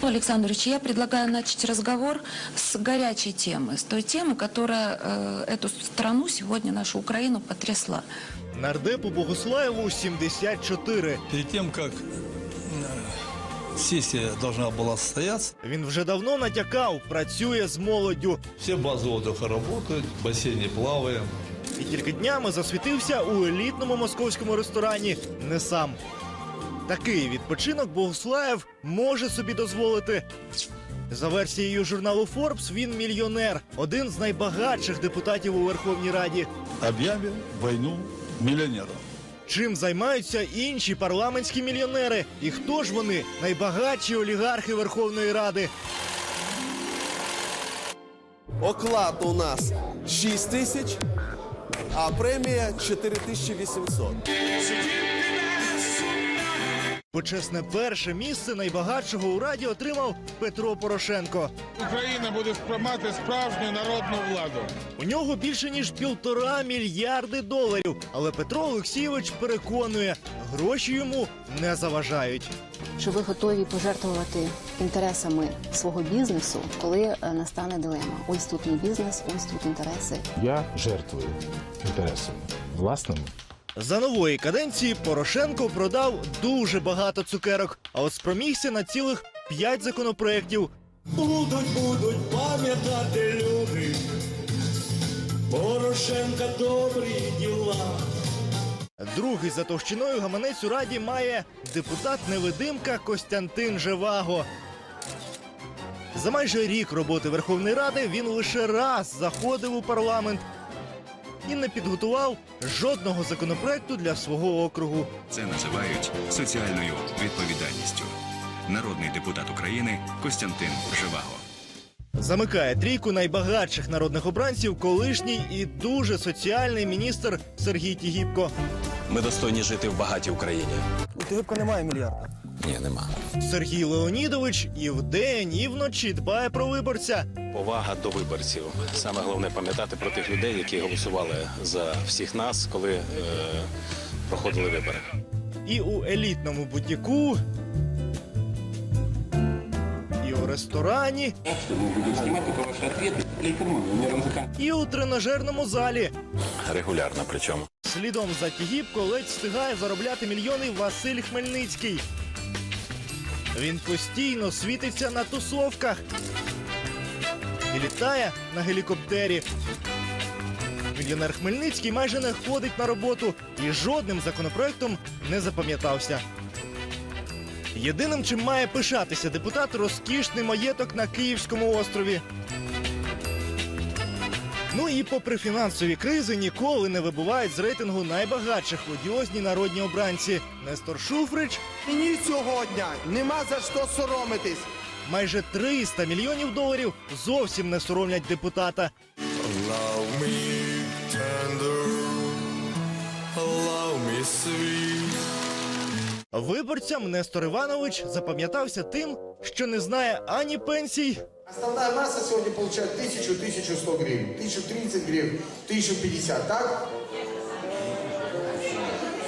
Ну, Александр Ильич, я предлагаю начать разговор с горячей темы, с той темы, которая э, эту страну сегодня, нашу Украину, потрясла. Нардепу Богуслаєву 74. Перед тем, как э, сессия должна была состояться, Він вже давно натякав, працює з молоддю. все базы отдыха работают, в бассейне плаваем. І тільки днями засвітився у елітному московському ресторані не сам. Такий відпочинок Богуслаєв може собі дозволити. За версією журналу Forbes, він мільйонер, один з найбагатших депутатів у Верховній Раді. Объявим войну миллионерам. Чим займаються інші парламентські мільйонери? І хто ж вони найбагатші олігархи Верховної Ради? Оклад у нас 6 тисяч, а премія 4800. Почесне перше місце найбагатшого у раді отримав Петро Порошенко. Україна буде мати справжню народну владу. У нього більше ніж півтора мільярди доларів. Але Петро Олексійович переконує, гроші йому не заважають. що ви готові пожертвувати інтересами свого бізнесу, коли е, настане дилема. Ось тут мій бізнес, ось тут інтереси. Я жертвую інтересами власними. За нової каденції Порошенко продав дуже багато цукерок, а от спромігся на цілих п'ять законопроєктів. Будуть, будуть пам'ятати люди. Порошенка добрі діла. Другий за товщиною гаманець у раді має депутат-невидимка Костянтин Живаго. За майже рік роботи Верховної Ради він лише раз заходив у парламент і не підготував жодного законопроекту для свого округу. Це називають соціальною відповідальністю. Народний депутат України Костянтин Живаго. Замикає трійку найбагатших народних обранців колишній і дуже соціальний міністр Сергій Тігіпко. Ми достойні жити в багатій Україні. У Тигибка немає мільярда. Ні, нема. Сергій Леонідович і вдень, і вночі дбає про виборця. Повага до виборців. Саме головне пам'ятати про тих людей, які голосували за всіх нас, коли е, проходили вибори. І у елітному бутіку, і у ресторані, і у тренажерному залі. Регулярно причому. Слідом за Тігіпко ледь встигає заробляти мільйони Василь Хмельницький. Він постійно світиться на тусовках і літає на гелікоптері. Мільйонер Хмельницький майже не ходить на роботу і жодним законопроектом не запам'ятався. Єдиним, чим має пишатися депутат, розкішний маєток на Київському острові. Ну і попри фінансові кризи ніколи не вибувають з рейтингу найбагатших одіозні народні обранці. Нестор Шуфрич Мені цього дня нема за що соромитись. Майже 300 мільйонів доларів зовсім не соромлять депутата. Love me tender, love me sweet. Виборцям Нестор Іванович запам'ятався тим, що не знає ані пенсій, Основная масса сегодня получает 1000-1100 гривен, 1030 гривен, 1050, так?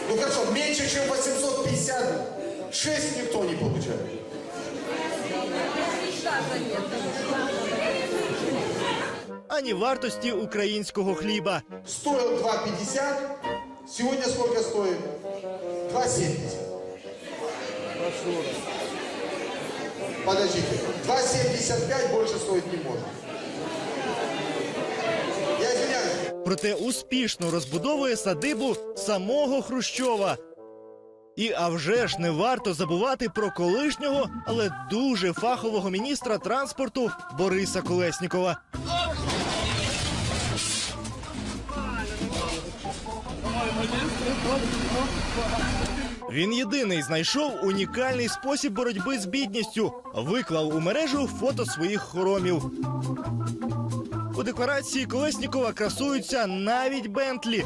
Ну хорошо, меньше, чем 850, 6 никто не получает. Ані вартості українського хліба. Стоил 2,50, сегодня сколько стоит? 2,70. Подождите, 2,75 больше стоить не может. Я извиняюсь. проте успішно розбудовує садибу самого Хрущова. І а вже ж не варто забувати про колишнього, але дуже фахового міністра транспорту Бориса Колеснікова. Він єдиний знайшов унікальний спосіб боротьби з бідністю. Виклав у мережу фото своїх хоромів. У декларації Колеснікова красуються навіть Бентлі.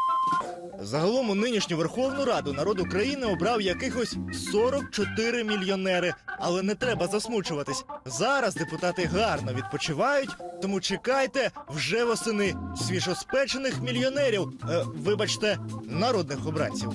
Загалом у нинішню Верховну Раду народ України обрав якихось 44 мільйонери. Але не треба засмучуватись. Зараз депутати гарно відпочивають, тому чекайте вже восени свіжоспечених мільйонерів. Е, вибачте, народних обранців.